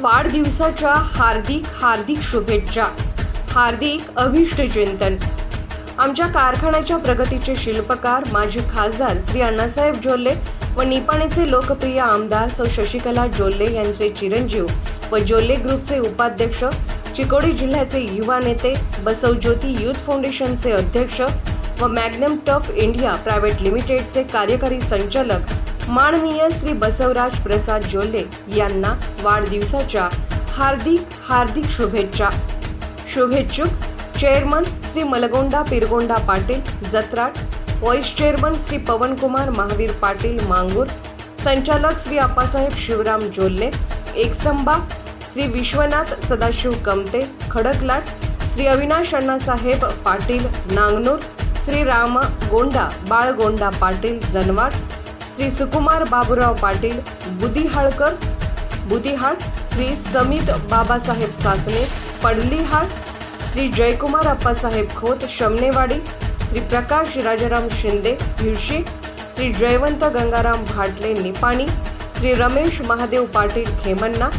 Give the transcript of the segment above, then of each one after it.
वाढदिवसाच्या हार्दिक हार्दिक शुभेच्छा. हार्दिक अभिष्टचिंतन. आमच्या कारखान्याच्या प्रगतीचे शिल्पकार माजी खासदार श्री अण्णासाहेब जोल्ले व निपाणीचे लोकप्रिय आमदार सौ शशिकला जोल्ले यांचे चिरंजीव व जोल्ले ग्रुपचे उपाध्यक्ष चिकोडी जिल्ह्याचे युवा नेते बसव ज्योती यूथ फाउंडेशनचे अध्यक्ष व मॅग्नम टफ इंडिया प्रायव्हेट लिमिटेडचे कार्यकारी संचालक माननीय श्री बसवराज प्रसाद जोल्ले यांना वाढदिवसाच्या हार्दिक हार्दिक शुभेच्छा. शुभेच्छुक chairman Shri Malgonda Pirgonda Patil Jatrat vice chairman Shri Pavankumar Mahavir Patil Mangur संचालक श्री आप्पासाहेब शिवराम जोल्ले एकसंबा श्री विश्वनाथ सदाशिव कमते खडकलाट श्री अविनाश अण्णासाहेब पाटील नांगनूर श्री राम गोंडा बाळगोंडा पाटील जनवाड श्री सुकुमार बाबूराव पाटील बुदिहाळकर बुदिहाळ श्री समित बाबासाहेब सासने पडलीहाळ श्री जयकुमार अप्पासाहेब खोत शमनेवाडी श्री प्रकाश राजाराम शिंदे हिरशी श्री जयवंत गंगाराम भाटले निपाणी श्री रमेश महादेव पाटील खेमन्ना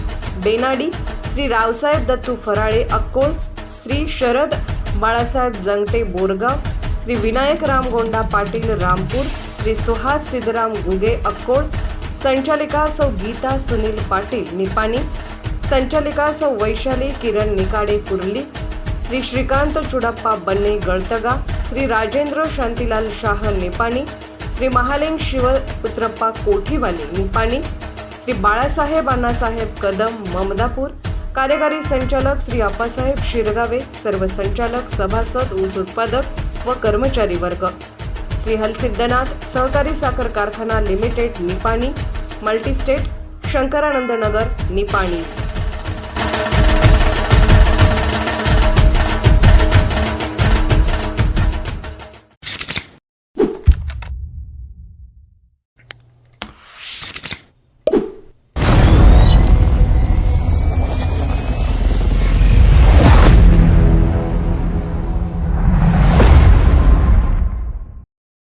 बेनाडी श्री रावसाहेब दत्तू फराळे अक्कोळ श्री शरद बाळासाहेब जंगटे बोरगाव श्री विनायक रामगोंडा पाटील रामपूर श्री सुहास सिद्धराम गुगे अक्कोड संचालिका सौ गीता सुनील पाटील निपाणी संचालिका सौ वैशाली किरण निकाडे कुर्ली श्री श्रीकांत चुडप्पा बन्ने गळतगा श्री राजेंद्र शांतीलाल शाह निपाणी श्री महालिंग शिवपुत्रप्पा कोठीवाली निपाणी श्री बाळासाहेब अण्णासाहेब कदम ममदापूर कार्यकारी संचालक श्री आप्पासाहेब शिरगावे सर्व संचालक सभासद ऊस उत्पादक व कर्मचारी वर्ग. श्री सिद्धनाथ सहकारी साखर कारखाना लिमिटेड निपाणी मल्टीस्टेट शंकरानंद नगर निपाणी.